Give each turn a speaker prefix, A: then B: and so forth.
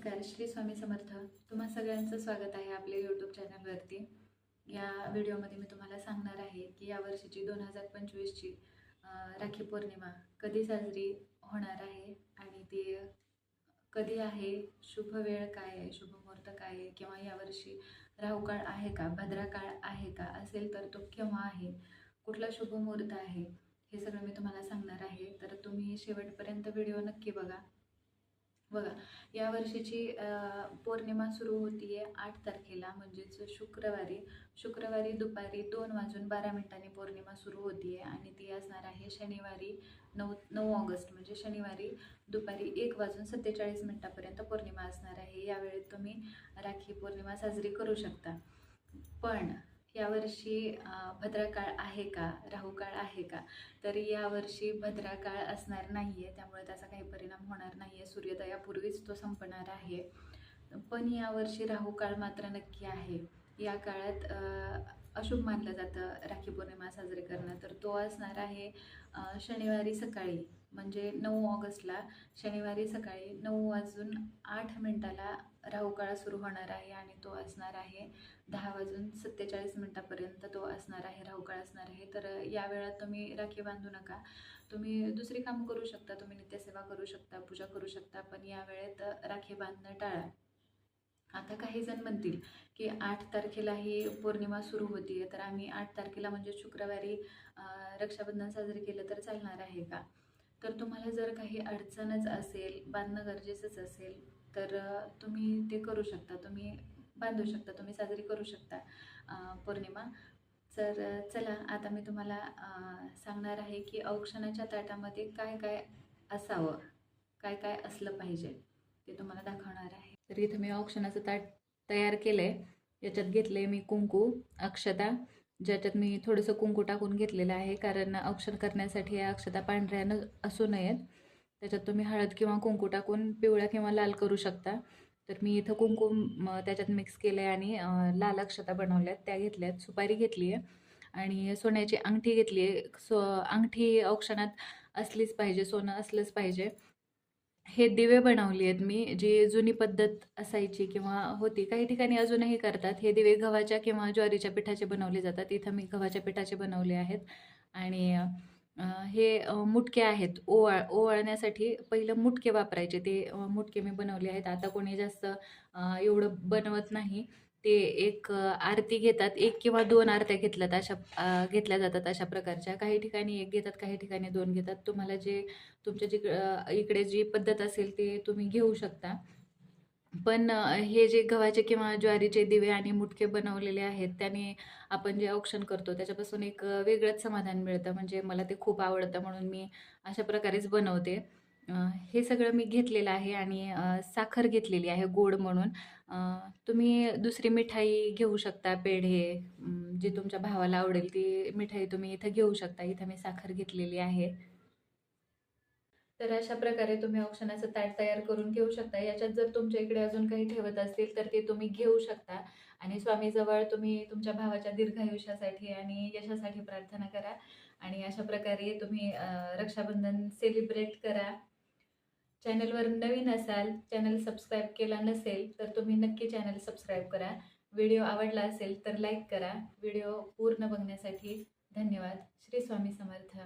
A: नमस्कार श्री स्वामी समर्थ. तुम्हा सगळ्यांचं स्वागत आहे आपल्या यूट्यूब चॅनलवरती या व्हिडिओमध्ये मी तुम्हाला सांगणार आहे की यावर्षीची दोन हजार पंचवीसची राखी पौर्णिमा कधी साजरी होणार आहे आणि ती कधी आहे शुभ वेळ काय आहे शुभ मुहूर्त काय आहे किंवा यावर्षी राहुकाळ आहे का भद्राकाळ आहे का असेल तर तो केव्हा आहे कुठला शुभ मुहूर्त आहे हे सगळं मी तुम्हाला सांगणार आहे. तर तुम्ही शेवटपर्यंत व्हिडिओ नक्की बघा. बघा या वर्षीची पौर्णिमा सुरू होती आहे आठ तारखेला म्हणजेच शुक्रवारी. शुक्रवारी दुपारी दोन वाजून बारा मिनिटांनी पौर्णिमा सुरू होती आहे आणि ती असणार आहे शनिवारी नऊ नऊ ऑगस्ट म्हणजे शनिवारी दुपारी एक वाजून सत्तेचाळीस मिनिटापर्यंत पौर्णिमा असणार आहे. यावेळी तुम्ही राखी पौर्णिमा साजरी करू शकता. पण यावर्षी भद्राकाळ भद्रकाळ आहे का? राहुकाळ आहे का? तर यावर्षी भद्राकाळ असणार नाही आहे त्यामुळे त्याचा काही परिणाम होणार नाही आहे सूर्योदयापूर्वीच तो संपणार आहे. पण यावर्षी राहू काळ मात्र नक्की आहे. या काळात अशुभ मानलं जातं. राखी पौर्णिमा साजरी करणं. तर तो असणार आहे शनिवारी सकाळी. म्हणजे नऊ ऑगस्टला शनिवारी सकाळी नऊ वाजून आठ मिनटाला राहुकाळ सुरू होणार आहे आणि तो असणार आहे दहा वाजून सत्तेचाळीस मिनटापर्यंत तो असणार आहे राहुकाळ असणार आहे. तर या वेळात तुम्ही राखी बांधू नका. तुम्ही दुसरी कामं करू शकता. तुम्ही नित्यसेवा करू शकता पूजा करू शकता. पण या वेळेत राखी बांधणं टाळा. आता काही जण म्हणतील की आठ तारखेला ही पौर्णिमा सुरू होती आहे तर आम्ही आठ तारखेला म्हणजे शुक्रवारी रक्षाबंधन साजरे केलं तर चालणार आहे का? तर तुम्हाला जर काही अडचणच असेल बांधणं गरजेचंच असेल तर तुम्ही ते करू शकता. तुम्ही बांधू शकता तुम्ही साजरी करू शकता पौर्णिमा. तर चला आता मी तुम्हाला सांगणार आहे की औक्षणाच्या ताटामध्ये काय काय असावं? काय काय असलं पाहिजे ते तुम्हाला दाखवणार आहे. तर इथं मी औक्षणाचं ताट तयार केलं आहे याच्यात घेतलं आहे मी कुंकू अक्षता ज्याच्यात मी थोडंसं कुंकू टाकून घेतलेलं आहे कारण औक्षण करण्यासाठी या अक्षता पांढऱ्या न असू नयेत. त्याच्यात तुम्ही हळद किंवा कुंकू टाकून पिवळ्या किंवा लाल करू शकता. तर मी इथं कुंकू त्याच्यात मिक्स केलं आहे आणि लाल अक्षता बनवल्यात त्या घेतल्यात सुपारी घेतली आहे आणि सोन्याची अंगठी घेतली आहे सो अंगठी औक्षणात असलीच पाहिजे सोनं असलंच पाहिजे. हे दिवे बनवले आहेत. मी जी जुनी पद्धत असायची किंवा होती काही ठिकाणी अजूनही करतात. हे दिवे गव्हाच्या किंवा ज्वारीच्या पिठाचे बनवले जातात. इथं मी गव्हाच्या पिठाचे बनवले आहेत. आणि हे मुटके आहेत. ओवाळ ओवाळण्यासाठी पहिलं मुटके वापरायचे. ते मुटके मी बनवले आहेत. आता कोणी जास्त एवढं बनवत नाही. ते एक आरती घेतात. एक किंवा दोन आरत्या घेतल्यात अशा घेतल्या जातात अशा प्रकारच्या. काही ठिकाणी एक घेतात काही ठिकाणी दोन घेतात. तुम्हाला जे तुमच्या जिक इकडे जी पद्धत असेल ते तुम्ही घेऊ शकता. पण हे जे गव्हाचे किंवा ज्वारीचे दिवे आणि मुटके बनवलेले आहेत त्याने आपण जे औक्षण करतो त्याच्यापासून एक वेगळंच समाधान मिळतं. म्हणजे मला ते खूप आवडतं म्हणून मी अशा प्रकारेच बनवते. हे सगळं मी घेतलेलं आहे आणि साखर घेतलेली आहे गोड म्हणून. तुम्ही दुसरी मिठाई घेऊ शकता पेढे जी तुमच्या भावाला आवडेल ती मिठाई तुम्ही इथं घेऊ शकता. इथं मी साखर घेतलेली आहे. तर अशा प्रकारे तुम्ही औक्षणाचं ताट तयार करून घेऊ शकता. याच्यात जर तुमच्या इकडे अजून काही ठेवत असतील तर ते तुम्ही घेऊ शकता. आणि स्वामीजवळ तुम्ही तुमच्या भावाच्या दीर्घायुष्यासाठी आणि यशासाठी प्रार्थना करा. आणि अशा प्रकारे तुम्ही रक्षाबंधन सेलिब्रेट करा. चॅनलवर नवीन असाल चॅनल सबस्क्राईब केला नसेल तर तुम्ही नक्की चॅनल सबस्क्राईब करा. व्हिडिओ आवडला असेल तर लाईक करा. व्हिडिओ पूर्ण बघण्यासाठी धन्यवाद. श्री स्वामी समर्थ.